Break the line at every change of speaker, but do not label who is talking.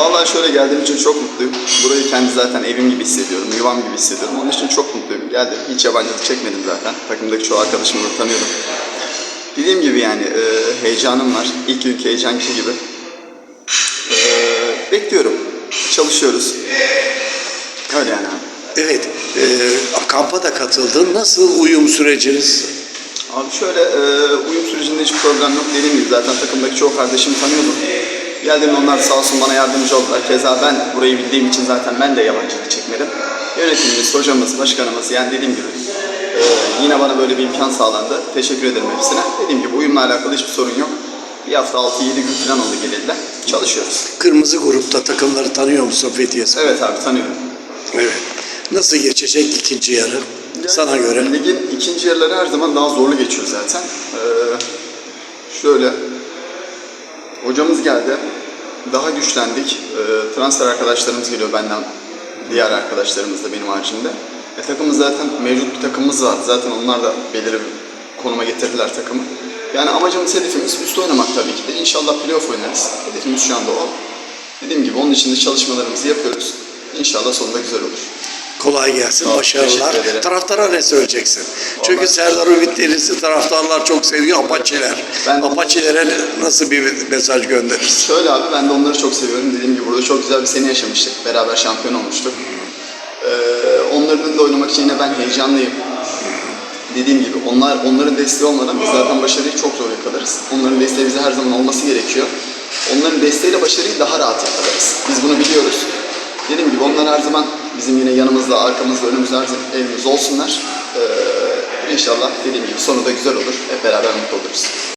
Vallahi şöyle geldiğim için çok mutluyum. Burayı kendi zaten evim gibi hissediyorum, yuvam gibi hissediyorum. Onun için çok mutluyum. Geldim, hiç yabancılık çekmedim zaten. Takımdaki çoğu arkadaşımı da tanıyorum. Dediğim gibi yani e, heyecanım var. İlk günkü heyecanki gibi. E, bekliyorum. Çalışıyoruz. Öyle yani abi.
Evet, e, kampa da katıldın. Nasıl uyum süreciniz?
Abi şöyle e, uyum sürecinde hiç problem yok. Dediğim gibi zaten takımdaki çoğu kardeşimi tanıyordum. Geldiğimde onlar sağ olsun bana yardımcı oldular. Keza ben burayı bildiğim için zaten ben de yabancılık çekmedim. Yönetimimiz, hocamız, başkanımız yani dediğim gibi e, yine bana böyle bir imkan sağlandı. Teşekkür ederim hepsine. Dediğim gibi uyumla alakalı hiçbir sorun yok. Bir hafta 6-7 gün falan oldu geleli. Çalışıyoruz.
Kırmızı grupta takımları tanıyor musun Fethiye Spor?
Evet abi tanıyorum.
Evet. Nasıl geçecek ikinci yarı sana göre?
Ligin ikinci yarıları her zaman daha zorlu geçiyor zaten. Ee, şöyle, hocamız geldi. Daha güçlendik. Ee, transfer arkadaşlarımız geliyor benden. Diğer arkadaşlarımız da benim haricimde. E, takımımız zaten mevcut bir takımımız var. Zaten onlar da belirli bir konuma getirdiler takımı. Yani amacımız, hedefimiz üst oynamak tabii ki de. İnşallah playoff oynarız. Hedefimiz şu anda o. Dediğim gibi onun için de çalışmalarımızı yapıyoruz. İnşallah sonunda güzel olur.
Kolay gelsin,
ol,
başarılar.
ederim.
Taraftara ne söyleyeceksin? Çünkü Serdar Ümit Deniz'i taraftarlar çok seviyor, Apaçiler.
Ben-
Apaçilere nasıl bir mesaj gönderirsin?
Şöyle abi ben de onları çok seviyorum. Dediğim gibi burada çok güzel bir sene yaşamıştık. Beraber şampiyon olmuştuk. Ee, onların önünde oynamak için yine ben heyecanlıyım. Dediğim gibi onlar onların desteği olmadan biz zaten başarıyı çok zor yakalarız. Onların desteği bize her zaman olması gerekiyor. Onların desteğiyle başarıyı daha rahat yakalarız. Biz bunu biliyoruz. Dediğim gibi onlar her zaman bizim yine yanımızda, arkamızda, önümüzde her zaman elimiz olsunlar. Ee, inşallah dediğim gibi sonu da güzel olur. Hep beraber mutlu oluruz.